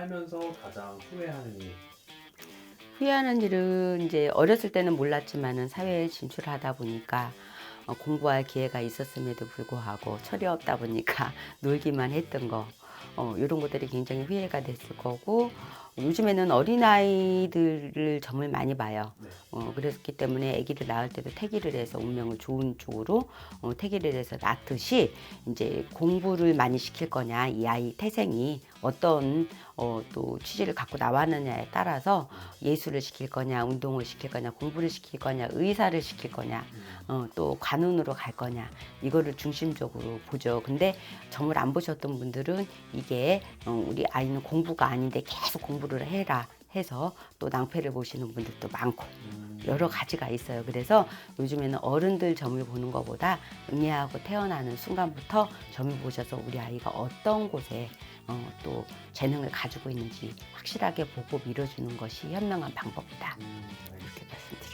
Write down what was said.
살면서 가장 후회하는 일. 후회하는 일은 이제 어렸을 때는 몰랐지만은 사회에 진출하다 보니까 어, 공부할 기회가 있었음에도 불구하고 철이 없다 보니까 놀기만 했던 거 어, 이런 것들이 굉장히 후회가 됐을 거고 요즘에는 어린아이들을 정말 많이 봐요. 네. 어, 그랬기 때문에 아기를 낳을 때도 태기를 해서 운명을 좋은 쪽으로 어, 태기를 해서 낳듯이 이제 공부를 많이 시킬 거냐 이 아이 태생이 어떤 어, 또 취지를 갖고 나왔느냐에 따라서 예술을 시킬 거냐 운동을 시킬 거냐 공부를 시킬 거냐 의사를 시킬 거냐 어, 또 관운으로 갈 거냐 이거를 중심적으로 보죠. 근데 점을 안 보셨던 분들은 이게 어, 우리 아이는 공부가 아닌데 계속 공부를 해라 해서 또 낭패를 보시는 분들도 많고 여러 가지가 있어요. 그래서 요즘에는 어른들 점을 보는 것보다 응애하고 태어나는 순간부터 점을 보셔서 우리 아이가 어떤 곳에 어, 또 재능을 가지고 있는지 확실하게 보고 밀어주는 것이 현명한 방법이다. 음. 이렇게 말씀드립니다.